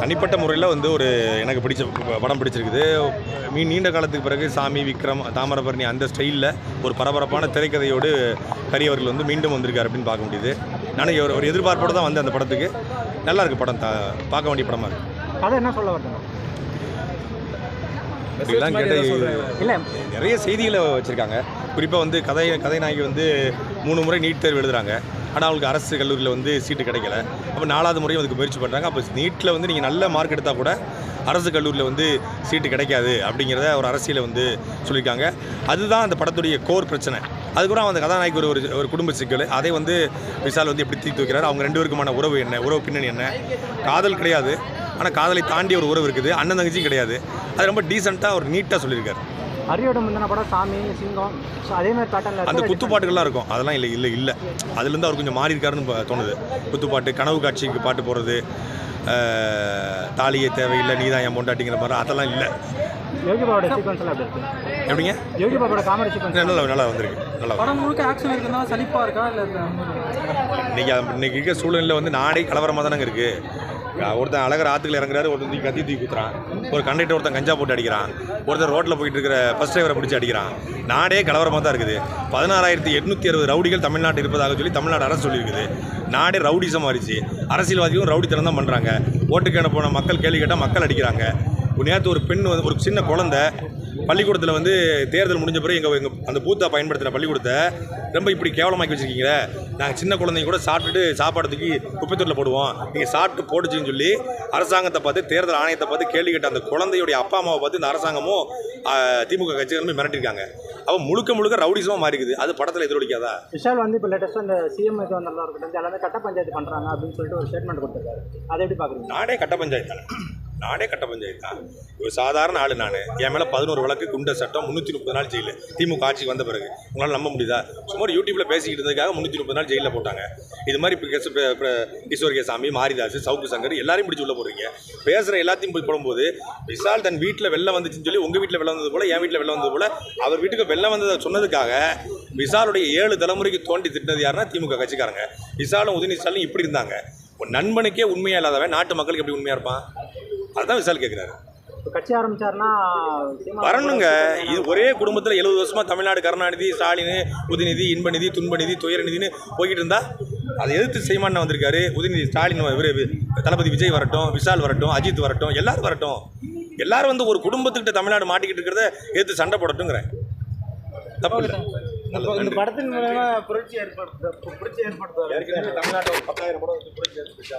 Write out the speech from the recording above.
தனிப்பட்ட முறையில் வந்து ஒரு எனக்கு பிடிச்ச படம் பிடிச்சிருக்குது. மீ நீண்ட காலத்துக்கு பிறகு சாமி விக்ரம் தாமிரபரணி அந்த ஸ்டைலில் ஒரு பரபரப்பான திரைக்கதையோடு ஹரி அவர்கள் வந்து மீண்டும் வந்திருக்காரு அப்படின்னு பார்க்க முடியுது. நானும் ஒரு ஒரு எதிர்பார்ப்போடு தான் வந்தேன் அந்த படத்துக்கு. நல்லா இருக்கு படம் பார்க்க வேண்டிய படமாக இருக்குது கதை என்ன சொல்ல இப்படிலாம் கேட்டால் இல்லை நிறைய செய்திகளை வச்சுருக்காங்க. குறிப்பாக வந்து கதை கதைநாயகி வந்து மூணு முறை நீட் தேர்வு எழுதுறாங்க. ஆனால் அவங்களுக்கு அரசு கல்லூரியில் வந்து சீட்டு கிடைக்கல. அப்போ நாலாவது முறையும் அதுக்கு முயற்சி பண்ணுறாங்க அப்போ நீட்டில் வந்து நீங்கள் நல்ல மார்க் எடுத்தால் கூட அரசு கல்லூரியில் வந்து சீட்டு கிடைக்காது அப்படிங்கிறத ஒரு அரசியலை வந்து சொல்லியிருக்காங்க. அதுதான் அந்த படத்துடைய கோர் பிரச்சனை. அதுக்கப்புறம் அந்த கதாநாயகி ஒரு ஒரு- ஒரு குடும்ப சிக்கல். அதை வந்து விசால் வந்து எப்படி தீர்த்து வைக்கிறார்? அவங்க ரெண்டு பேருக்குமான உறவு என்ன? உறவு பின்னணி என்ன? காதல் கிடையாது. ஆனால் காதலை தாண்டிய ஒரு உறவு இருக்குது. அண்ணன் தங்கச்சியும் கிடையாது. அது ரொம்ப டீசெண்டாக ஒரு நீட்டாக சொல்லியிருக்காரு. ஹரியோட முந்தின படம் சாமி சிங்கம் ஸோ அதே மாதிரி பேட்டர்ல அந்த குத்துப்பாட்டுகள்லாம் இருக்கும். அதெல்லாம் இல்லை இல்லை இல்லை. அதுலேருந்து அவர் கொஞ்சம் மாறி இருக்காருன்னு தோணுது. குத்துப்பாட்டு கனவு காட்சிக்கு பாட்டு போடுறது தாலியே தேவையில்லை நீதான் என் பொண்டாட்டிங்கிற மாதிரி அதெல்லாம் இல்லை. யோகி பாபோட சீக்வன்ஸ் எல்லாம் எப்படி இருக்கு? எப்படிங்க? யோகி பாபோட காமெடி சீக்வன்ஸ் நல்லா நல்லா வந்திருக்கு. நல்லா படம் முழுக்க ஆக்ஷன் இருக்குன்னா சலிப்பா இருக்கா இல்லை இன்னைக்கு இன்னைக்கு இருக்க சூழ்நிலையில் வந்து நாடே கலவரமாக தானங்க இருக்குது ஒருத்தன் அழகர் ஆற்றுல இறங்குறாரு ஒருத்தன் தூக்கி கத்தி தூக்கி குத்துறான். ஒரு கண்டக்டர் ஒருத்தன் கஞ்சா போட்டு அடிக்கிறான். ஒருத்தர் ரோட்டில் போயிட்டு இருக்கிற பஸ் டிரைவரை பிடிச்சி அடிக்கிறான். நாடே கலவரமாக தான் இருக்குது. பதினாறாயிரத்தி எட்நூற்றி அறுபது ரவுடிகள் தமிழ்நாட்டில் இருப்பதாக சொல்லி தமிழ்நாடு அரசு சொல்லியிருக்குது. நாடே ரவுடிசம் மாறிச்சு. அரசியல்வாதிகளும் ரவுடித்தனம் தான் பண்ணுறாங்க ஓட்டுக்கான போன மக்கள் கேள்வி கேட்டால் மக்கள் அடிக்கிறாங்க. நேற்று ஒரு பெண் வந்து ஒரு சின்ன குழந்தை பள்ளிக்கூடத்தில் வந்து தேர்தல் முடிஞ்ச பிறகு எங்கள் எங்கள் அந்த பூத்தா பயன்படுத்தின பள்ளிக்கூடத்தை ரொம்ப இப்படி கேவலமாக்கி வச்சிருக்கீங்களே. நாங்கள் சின்ன குழந்தைங்க கூட சாப்பிட்டுட்டு சாப்பாடு தூக்கி குப்பைத்தொட்டில் போடுவோம். நீங்கள் சாப்பிட்டு போடுச்சுன்னு சொல்லி அரசாங்கத்தை பார்த்து தேர்தல் ஆணையத்தை பார்த்து கேள்வி கேட்ட அந்த குழந்தையுடைய அப்பா அம்மாவை பார்த்து இந்த அரசாங்கமும் திமுக கட்சிகளுமே மிரட்டிருக்காங்க. அப்போ முழுக்க முழுக்க ரவுடிசமாக மாறிக்குது. அது படத்தில் எதிரொலிக்காதா விஷால் வந்து இப்போ லேட்டஸ்ட்டாக இந்த சிஎம் இது வந்தெல்லாம் இருக்கட்டும் எல்லாமே கட்ட பஞ்சாயத்து பண்ணுறாங்க அப்படின்னு சொல்லிட்டு ஒரு ஸ்டேட்மெண்ட் கொடுத்துருக்காரு. அதை எப்படி பார்க்குறீங்க நாடே கட்ட பஞ்சாயத்து தானே. நானே கட்ட பஞ்சாயத்து தான் ஒரு சாதாரண ஆள் நான். என் மேலே பதினோரு வழக்கு குண்ட சட்டம் முந்நூற்றி முப்பது நாள் ஜெயிலு. திமுக ஆட்சிக்கு வந்த பிறகு. உங்களால் நம்ப முடியுதா? சும்மா யூடியூப்பில் பேசிக்கிட்டு இருந்ததுக்காக முந்நூற்றி முப்பது நாள் ஜெயிலில் போட்டாங்க. இது மாதிரி இப்போ கிஷோர் சாமி கேசாமி மாரிதாஸ் சவுக்கு சங்கர் எல்லாரையும் பிடிச்சி உள்ள போடுறீங்க. பேசுகிற எல்லாத்தையும் போய் போடும்போது விஷால் தன் வீட்டில் வெளில வந்துச்சுன்னு சொல்லி உங்கள் வீட்டில் வெளில வந்தது போல் என் வீட்டில் வெளில வந்தது போல அவர் வீட்டுக்கு வெளில வந்ததை சொன்னதுக்காக விசாலுடைய ஏழு தலைமுறைக்கு தோண்டி திட்டினது யாருன்னா திமுக கட்சிக்காரங்க. விசாலும் உதயநிதி ஸ்டாலின் இப்படி இருந்தாங்க. ஒரு நண்பனுக்கே உண்மையா இல்லாதவன் நாட்டு மக்களுக்கு எப்படி உண்மையாக இருப்பான்? அதுதான் விஷால் கேட்குறாரு கட்சி ஆரம்பிச்சாருன்னா வரணுங்க. இது ஒரே குடும்பத்தில் எழுபது வருஷமா தமிழ்நாடு கருணாநிதி ஸ்டாலின் உதயநிதி இன்பநிதி துன்பநிதி துயரநிதினு போய்கிட்டு இருந்தா அதை எதிர்த்து செய்மான்னு வந்திருக்காரு உதயநிதி ஸ்டாலின் இவரு தளபதி விஜய் வரட்டும் விஷால் வரட்டும் அஜித் வரட்டும் எல்லாரும் வரட்டும். எல்லாரும் வந்து ஒரு குடும்பத்துக்கிட்ட தமிழ்நாடு மாட்டிக்கிட்டு இருக்கிறத எதிர்த்து சண்டை போடட்டுங்கிறேன் தப்பு இல்லை. இந்த படத்தின் மூலமா புரட்சி ஏற்படுத்த புரட்சி ஏற்படுத்துவார். தமிழ்நாட்டில் பத்தாயிரம் படம் புரட்சி ஏற்பட்டுச்சா?